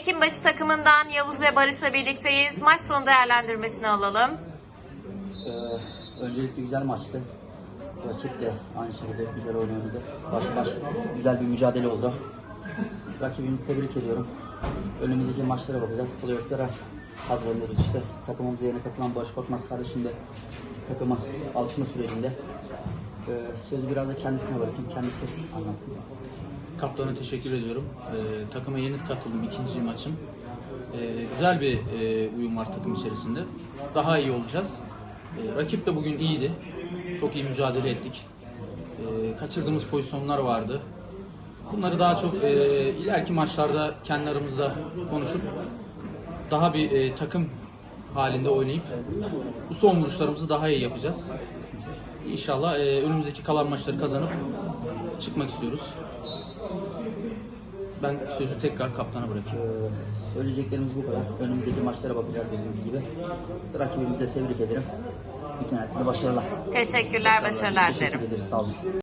Ekinbaşı takımından Yavuz ve Barış'la birlikteyiz. Maç sonu değerlendirmesini alalım. Ee, öncelikle güzel maçtı. Rakip de aynı şekilde güzel oynadı. Baş baş güzel bir mücadele oldu. Rakibimizi tebrik ediyorum. Önümüzdeki maçlara bakacağız. Playoff'lara hazırlanıyoruz işte. Takımımıza yeni katılan Barış Korkmaz kardeşim de takıma alışma sürecinde. Ee, sözü biraz da kendisine bırakayım. Kendisi anlatsın. Kaptana teşekkür ediyorum. Ee, takıma yeni katıldım ikinci maçım. Ee, güzel bir e, uyum var takım içerisinde. Daha iyi olacağız. Ee, rakip de bugün iyiydi. Çok iyi mücadele ettik. Ee, kaçırdığımız pozisyonlar vardı. Bunları daha çok e, ileriki maçlarda kendi aramızda konuşup daha bir e, takım halinde oynayıp bu son vuruşlarımızı daha iyi yapacağız. İnşallah e, önümüzdeki kalan maçları kazanıp çıkmak istiyoruz. Ben sözü tekrar kaptana bırakayım. Ee, söyleyeceklerimiz bu kadar. Önümüzdeki maçlara bakacağız dediğimiz gibi. Rakibimizi de tebrik ederim. Bütün herkese başarılar. Teşekkürler, başarılar Teşekkür dilerim. ederiz. Sağ olun.